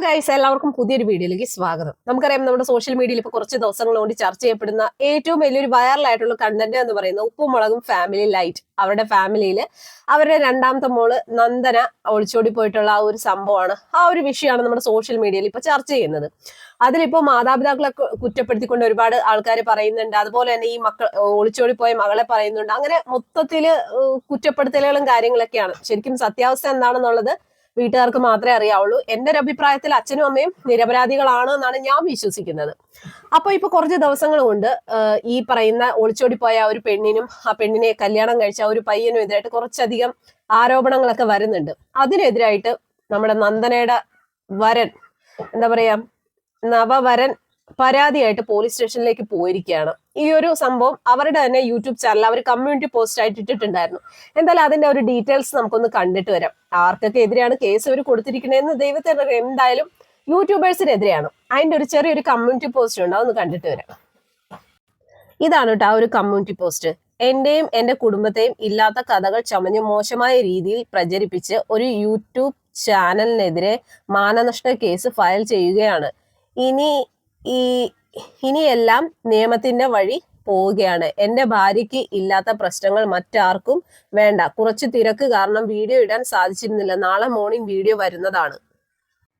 Guys എല്ലാവർക്കും പുതിയൊരു വീഡിയോയിലേക്ക് സ്വാഗതം. നമുക്കറിയാം നമ്മുടെ സോഷ്യൽ മീഡിയയിൽ ഇപ്പോൾ കുറച്ച് ദിവസങ്ങൾ കൊണ്ട് ചർച്ച ചെയ്യപ്പെടുന്ന ഏറ്റവും വലിയൊരു വൈറലായിട്ടുള്ള കണ്ടന്റ് എന്ന് പറയുന്ന ഉപ്പും മുളകും ഫാമിലി ലൈറ്റ് അവരുടെ ഫാമിലിയിൽ അവരുടെ രണ്ടാമത്തെ മോൾ നന്ദന ഒളിച്ചോടി പോയിട്ടുള്ള ആ ഒരു സംഭവമാണ്. ആ ഒരു വിഷയമാണ് നമ്മുടെ സോഷ്യൽ മീഡിയയിൽ ഇപ്പോൾ ചർച്ച ചെയ്യുന്നത്. അതിലിപ്പോ മാതാപിതാക്കളെ കുറ്റപ്പെടുത്തിക്കൊണ്ട് ഒരുപാട് ആൾക്കാർ പറയുന്നുണ്ട്. അതുപോലെ തന്നെ ഈ മക്കൾ ഒളിച്ചോടി പോയ മകളെ പറയുന്നുണ്ട്. അങ്ങനെ മൊത്തത്തിൽ കുറ്റപ്പെടുത്തലുകളും കാര്യങ്ങളൊക്കെയാണ്. ശരിക്കും സത്യാവസ്ഥ എന്താണെന്നുള്ളത് വീട്ടുകാർക്ക് മാത്രമേ അറിയാവുള്ളൂ. എന്റെ ഒരു അഭിപ്രായത്തിൽ അച്ഛനും അമ്മയും നിരപരാധികളാണ് എന്നാണ് ഞാൻ വിശ്വസിക്കുന്നത്. അപ്പൊ ഇപ്പൊ കുറച്ച് ദിവസങ്ങൾ കൊണ്ട് ഈ പറയുന്ന ഒളിച്ചോടി പോയ ഒരു പെണ്ണിനും ആ പെണ്ണിനെ കല്യാണം കഴിച്ച ഒരു പയ്യനും എതിരായിട്ട് കുറച്ചധികം ആരോപണങ്ങളൊക്കെ വരുന്നുണ്ട്. അതിനെതിരായിട്ട് നമ്മുടെ നന്ദനയുടെ വരൻ എന്താ പറയാ നവവരൻ പരാതിയായിട്ട് പോലീസ് സ്റ്റേഷനിലേക്ക് പോയിരിക്കുകയാണ്. ഈ ഒരു സംഭവം അവരുടെ തന്നെ യൂട്യൂബ് ചാനൽ അവർ കമ്മ്യൂണിറ്റി പോസ്റ്റ് ആയിട്ട് ഇട്ടിട്ടുണ്ടായിരുന്നു. എന്തായാലും അതിന്റെ ഒരു ഡീറ്റെയിൽസ് നമുക്കൊന്ന് കണ്ടിട്ട് വരാം. ആർക്കൊക്കെ എതിരെയാണ് കേസ് അവർ കൊടുത്തിരിക്കുന്നതെന്ന് ദൈവത്തിന് അറിയാം. എന്തായാലും യൂട്യൂബേഴ്സിനെതിരെയാണ് അതിന്റെ ഒരു ചെറിയൊരു കമ്മ്യൂണിറ്റി പോസ്റ്റ് ഉണ്ട് അതൊന്ന് കണ്ടിട്ട് വരാം. ഇതാണ് കേട്ടോ ആ ഒരു കമ്മ്യൂണിറ്റി പോസ്റ്റ് എന്റെയും എന്റെ കുടുംബത്തെയും ഇല്ലാത്ത കഥകൾ ചമഞ്ഞ് മോശമായ രീതിയിൽ പ്രചരിപ്പിച്ച് ഒരു യൂട്യൂബ് ചാനലിനെതിരെ മാനനഷ്ട കേസ് ഫയൽ ചെയ്യുകയാണ്. ഇനി ഈ ഇനിയെല്ലാം നിയമത്തിന്റെ വഴി പോവുകയാണ്. എന്റെ ഭാര്യയ്ക്ക് ഇല്ലാത്ത പ്രശ്നങ്ങൾ മറ്റാർക്കും വേണ്ട. കുറച്ച് തിരക്ക് കാരണം വീഡിയോ ഇടാൻ സാധിച്ചിരുന്നില്ല. നാളെ മോർണിംഗ് വീഡിയോ വരുന്നതാണ്.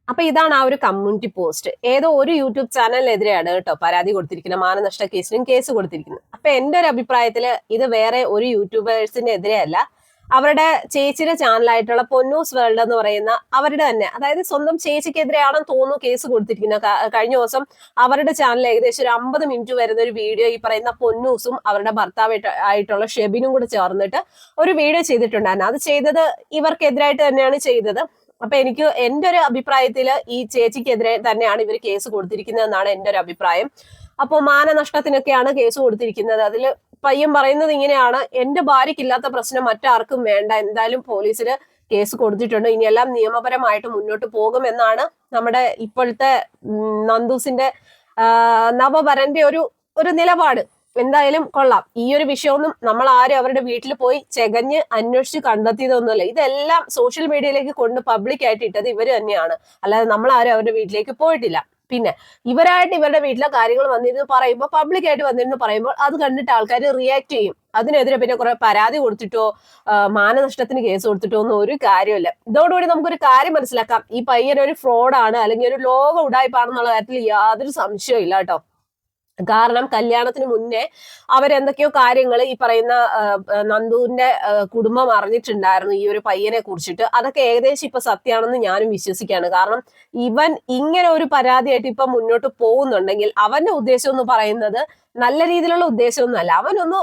അപ്പൊ ഇതാണ് ആ ഒരു കമ്മ്യൂണിറ്റി പോസ്റ്റ് ഏതോ ഒരു യൂട്യൂബ് ചാനലിനെതിരെയാണ് കേട്ടോ പരാതി കൊടുത്തിരിക്കുന്നത്. മാനനഷ്ട കേസിനും കേസ് കൊടുത്തിരിക്കുന്നത്. അപ്പൊ എന്റെ ഒരു അഭിപ്രായത്തിൽ ഇത് വേറെ ഒരു യൂട്യൂബേഴ്സിന്റെ എതിരെയല്ല അവരുടെ ചേച്ചിയുടെ ചാനലായിട്ടുള്ള പൊന്നൂസ് വേൾഡ് എന്ന് പറയുന്ന അവരുടെ തന്നെ അതായത് സ്വന്തം ചേച്ചിക്കെതിരെയാണെന്ന് തോന്നുന്നു കേസ് കൊടുത്തിരിക്കുന്ന കഴിഞ്ഞ ദിവസം അവരുടെ ചാനൽ ഏകദേശം ഒരു അമ്പത് മിനിറ്റ് വരുന്ന ഒരു വീഡിയോ ഈ പറയുന്ന പൊന്നൂസും അവരുടെ ഭർത്താവ് ആയിട്ടുള്ള ഷെബിനും കൂടെ ചേർന്നിട്ട് ഒരു വീഡിയോ ചെയ്തിട്ടുണ്ടായിരുന്നു. അത് ചെയ്തത് ഇവർക്കെതിരായിട്ട് തന്നെയാണ് ചെയ്തത്. അപ്പൊ എനിക്ക് എന്റെ ഒരു അഭിപ്രായത്തിൽ ഈ ചേച്ചിക്കെതിരെ തന്നെയാണ് ഇവർ കേസ് കൊടുത്തിരിക്കുന്നത് എന്നാണ് എന്റെ ഒരു അഭിപ്രായം. അപ്പോൾ മാനനഷ്ടത്തിനൊക്കെയാണ് കേസ് കൊടുത്തിരിക്കുന്നത്. അതിൽ പയ്യൻ പറയുന്നത് ഇങ്ങനെയാണ്. എന്റെ ഭാര്യയ്ക്കില്ലാത്ത പ്രശ്നം മറ്റാർക്കും വേണ്ട. എന്തായാലും പോലീസിൽ കേസ് കൊടുത്തിട്ടുണ്ട്. ഇനിയെല്ലാം നിയമപരമായിട്ട് മുന്നോട്ട് പോകുമെന്നാണ് നമ്മുടെ ഇപ്പോഴത്തെ നന്ദൂസിന്റെ നവവരന്റെ ഒരു ഒരു നിലപാട്. എന്തായാലും കൊള്ളാം. ഈ ഒരു വിഷയമൊന്നും നമ്മൾ ആരും അവരുടെ വീട്ടിൽ പോയി ചെകഞ്ഞ് അന്വേഷിച്ച് കണ്ടെത്തിയതൊന്നുമല്ല. ഇതെല്ലാം സോഷ്യൽ മീഡിയയിലേക്ക് കൊണ്ട് പബ്ലിക് ആയിട്ട് ഇട്ടത് ഇവർ തന്നെയാണ്. അല്ലാതെ നമ്മൾ ആരും അവരുടെ വീട്ടിലേക്ക് പോയിട്ടില്ല. പിന്നെ ഇവരായിട്ട് ഇവരുടെ വീട്ടിലെ കാര്യങ്ങൾ വന്നിരുന്നു പറയുമ്പോൾ പബ്ലിക് ആയിട്ട് വന്നിരുന്ന് പറയുമ്പോൾ അത് കണ്ടിട്ട് ആൾക്കാർ റിയാക്ട് ചെയ്യും. അതിനെതിരെ പിന്നെ കുറെ പരാതി കൊടുത്തിട്ടോ മാനനഷ്ടത്തിന് കേസ് കൊടുത്തിട്ടോ ഒന്നും ഒരു കാര്യമില്ല ഇതോടുകൂടി നമുക്കൊരു കാര്യം മനസ്സിലാക്കാം. ഈ പയ്യൻ ഒരു ഫ്രോഡാണ് അല്ലെങ്കിൽ ഒരു ലോക ഉടായ്പാണെന്നുള്ള കാര്യത്തിൽ യാതൊരു സംശയവും ഇല്ല കേട്ടോ. കാരണം കല്യാണത്തിന് മുന്നേ അവരെന്തൊക്കെയോ കാര്യങ്ങൾ ഈ പറയുന്ന നന്ദുവിന്റെ കുടുംബം അറിഞ്ഞിട്ടുണ്ടായിരുന്നു ഈ ഒരു പയ്യനെ കുറിച്ചിട്ട്. അതൊക്കെ ഏകദേശം ഇപ്പൊ സത്യമാണെന്ന് ഞാനും വിശ്വസിക്കുകയാണ്. കാരണം ഇവൻ ഇങ്ങനെ ഒരു പരാതിയായിട്ട് ഇപ്പൊ മുന്നോട്ട് പോകുന്നുണ്ടെങ്കിൽ അവന്റെ ഉദ്ദേശം എന്ന് പറയുന്നത് നല്ല രീതിയിലുള്ള ഉദ്ദേശമൊന്നുമല്ല അവനൊന്ന്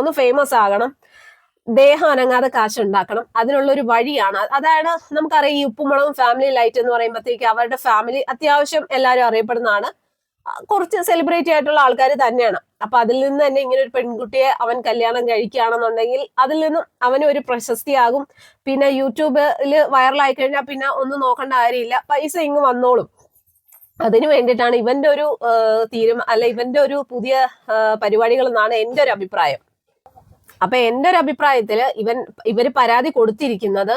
ഒന്ന് ഫേമസ് ആകണം ദേഹം അനങ്ങാതെ കാശ് ഉണ്ടാക്കണം അതിനുള്ള ഒരു വഴിയാണ്. അതാണ് നമുക്കറിയാം ഈ ഉപ്പുമുളകും ഫാമിലി ലൈറ്റ് എന്ന് പറയുമ്പോഴത്തേക്ക് അവരുടെ ഫാമിലി അത്യാവശ്യം എല്ലാവരും അറിയപ്പെടുന്നതാണ്. കുറച്ച് സെലിബ്രിറ്റി ആയിട്ടുള്ള ആൾക്കാർ തന്നെയാണ്. അപ്പൊ അതിൽ നിന്ന് തന്നെ ഇങ്ങനെ ഒരു പെൺകുട്ടിയെ അവൻ കല്യാണം കഴിക്കുകയാണെന്നുണ്ടെങ്കിൽ അതിൽ നിന്നും അവന് ഒരു പ്രശസ്തിയാകും. പിന്നെ യൂട്യൂബിൽ വൈറലായി കഴിഞ്ഞാൽ പിന്നെ ഒന്നും നോക്കേണ്ട കാര്യമില്ല. പൈസ ഇങ്ങ് വന്നോളും. അതിനു വേണ്ടിയിട്ടാണ് ഇവന്റെ ഒരു തീരുമാനം അല്ല ഇവന്റെ ഒരു പുതിയ പരിപാടികൾ എന്നാണ് എന്റെ ഒരു അഭിപ്രായം. അപ്പൊ എന്റെ ഒരു അഭിപ്രായത്തിൽ ഇവൻ ഇവർ പരാതി കൊടുത്തിരിക്കുന്നത്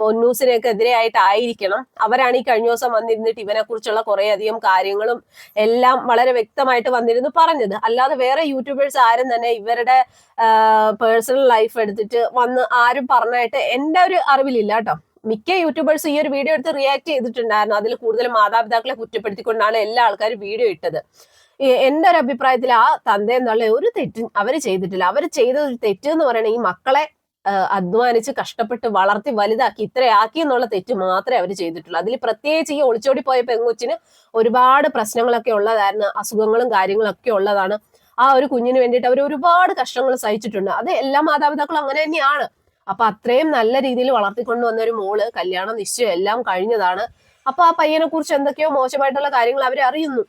പൊന്നൂസിനൊക്കെ എതിരെയായിട്ടായിരിക്കണം അവരാണ് ഈ കഴിഞ്ഞ ദിവസം വന്നിരുന്നിട്ട് ഇവനെ കുറിച്ചുള്ള കുറെ അധികം കാര്യങ്ങളും എല്ലാം വളരെ വ്യക്തമായിട്ട് വന്നിരുന്നു പറഞ്ഞത്. അല്ലാതെ വേറെ യൂട്യൂബേഴ്സ് ആരും തന്നെ ഇവരുടെ പേഴ്സണൽ ലൈഫ് എടുത്തിട്ട് വന്ന് ആരും പറഞ്ഞായിട്ട് എന്റെ ഒരു അറിവിലില്ല കേട്ടോ. മിക്ക യൂട്യൂബേഴ്സ് ഈ ഒരു വീഡിയോ എടുത്ത് റിയാക്ട് ചെയ്തിട്ടുണ്ടായിരുന്നു. അതിൽ കൂടുതൽ മാതാപിതാക്കളെ കുറ്റപ്പെടുത്തിക്കൊണ്ടാണ് എല്ലാ ആൾക്കാരും വീഡിയോ ഇട്ടത്. എന്റെ ഒരു അഭിപ്രായത്തിൽ ആ തന്ത എന്നുള്ള ഒരു തെറ്റും അവർ ചെയ്തിട്ടില്ല. അവർ ചെയ്ത ഒരു തെറ്റ് എന്ന് പറയുന്നത് ഈ മക്കളെ അധ്വാനിച്ച് കഷ്ടപ്പെട്ട് വളർത്തി വലുതാക്കി ഇത്രയാക്കി എന്നുള്ള തെറ്റ് മാത്രമേ അവർ ചെയ്തിട്ടുള്ളൂ. അതിൽ പ്രത്യേകിച്ച് ഈ ഒളിച്ചോടി പോയ പെങ്കൊച്ചിന് ഒരുപാട് പ്രശ്നങ്ങളൊക്കെ ഉള്ളതായിരുന്നു. അസുഖങ്ങളും കാര്യങ്ങളൊക്കെ ഉള്ളതാണ്. ആ ഒരു കുഞ്ഞിന് വേണ്ടിയിട്ട് അവർ ഒരുപാട് കഷ്ടങ്ങൾ സഹിച്ചിട്ടുണ്ട്. അത് എല്ലാ മാതാപിതാക്കളും അങ്ങനെ തന്നെയാണ്. അപ്പൊ അത്രയും നല്ല രീതിയിൽ വളർത്തിക്കൊണ്ട് വന്ന ഒരു മോൾ കല്യാണം നിശ്ചയം എല്ലാം കഴിഞ്ഞതാണ്. അപ്പൊ ആ പയ്യനെ കുറിച്ച് എന്തൊക്കെയോ മോശമായിട്ടുള്ള കാര്യങ്ങൾ അവർ അറിയുന്നു.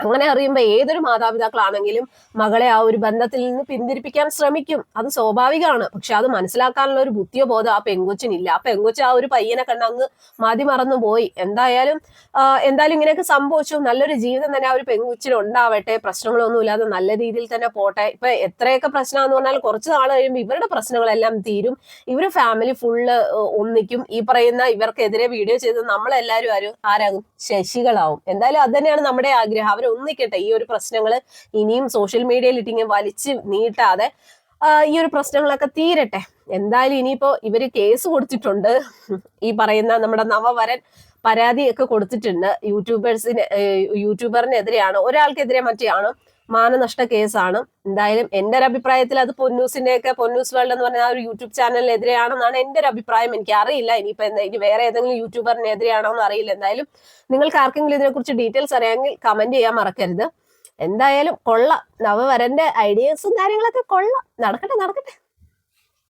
അങ്ങനെ അറിയുമ്പോൾ ഏതൊരു മാതാപിതാക്കളാണെങ്കിലും മകളെ ആ ഒരു ബന്ധത്തിൽ നിന്ന് പിന്തിരിപ്പിക്കാൻ ശ്രമിക്കും. അത് സ്വാഭാവികമാണ്. പക്ഷെ അത് മനസ്സിലാക്കാനുള്ള ഒരു ബുദ്ധിയോ ബോധം ആ പെങ്കൊച്ചിനില്ല. ആ പെങ്കൊച്ച് ആ ഒരു പയ്യനെ കണ്ട് അങ്ങ് മതി മറന്നു പോയി. എന്തായാലും എന്തായാലും ഇങ്ങനെയൊക്കെ സംഭവിച്ചു. നല്ലൊരു ജീവിതം തന്നെ ആ ഒരു പെങ്കൊച്ചിന് ഉണ്ടാവട്ടെ. പ്രശ്നങ്ങളൊന്നും ഇല്ലാതെ നല്ല രീതിയിൽ തന്നെ പോട്ടെ. ഇപ്പൊ എത്രയൊക്കെ പ്രശ്നമാന്ന് പറഞ്ഞാൽ കുറച്ച് നാൾ കഴിയുമ്പോൾ ഇവരുടെ പ്രശ്നങ്ങളെല്ലാം തീരും. ഇവരുടെ ഫാമിലി ഫുള്ള് ഒന്നിക്കും. ഈ പറയുന്ന ഇവർക്കെതിരെ വീഡിയോ ചെയ്ത് നമ്മളെല്ലാവരും ആരും ആരാകും? ശശികളാവും. എന്തായാലും അത് തന്നെയാണ് നമ്മുടെ ആഗ്രഹം. അവർ ഒന്നിക്കട്ടെ ഈ ഒരു പ്രശ്നങ്ങൾ ഇനിയും സോഷ്യൽ മീഡിയയിൽ ഇട്ടിങ്ങനെ വലിച്ച് നീട്ടാതെ ഈ ഒരു പ്രശ്നങ്ങളൊക്കെ തീരട്ടെ. എന്തായാലും ഇനിയിപ്പോ ഇവർ കേസ് കൊടുത്തിട്ടുണ്ട്. ഈ പറയുന്ന നമ്മുടെ നവവരൻ പരാതിയൊക്കെ കൊടുത്തിട്ടുണ്ട്. യൂട്യൂബേഴ്സിന് യൂട്യൂബറിനെതിരെയാണ്. ഒരാൾക്കെതിരെ മറ്റെയാണ് മാനനഷ്ട കേസാണ്. എന്തായാലും എന്റെ ഒരു അഭിപ്രായത്തിൽ അത് പൊന്നൂസിന്റെ ഒക്കെ പൊന്നൂസ് വേൾഡ് എന്ന് പറഞ്ഞ ആ ഒരു യൂട്യൂബ് ചാനലിനെതിരെയാണെന്നാണ് എന്റെ ഒരു അഭിപ്രായം. എനിക്ക് അറിയില്ല. ഇനിയിപ്പോ എന്താ ഇനി വേറെ ഏതെങ്കിലും യൂട്യൂബറിനെതിരെയാണോ എന്ന് അറിയില്ല. എന്തായാലും നിങ്ങൾക്ക് ആർക്കെങ്കിലും ഇതിനെക്കുറിച്ച് ഡീറ്റെയിൽസ് അറിയാമെങ്കിൽ കമന്റ് ചെയ്യാൻ മറക്കരുത്. എന്തായാലും കൊള്ളാം. നവവരന്റെ ഐഡിയസും കാര്യങ്ങളൊക്കെ കൊള്ളാം. നടക്കട്ടെ നടക്കട്ടെ.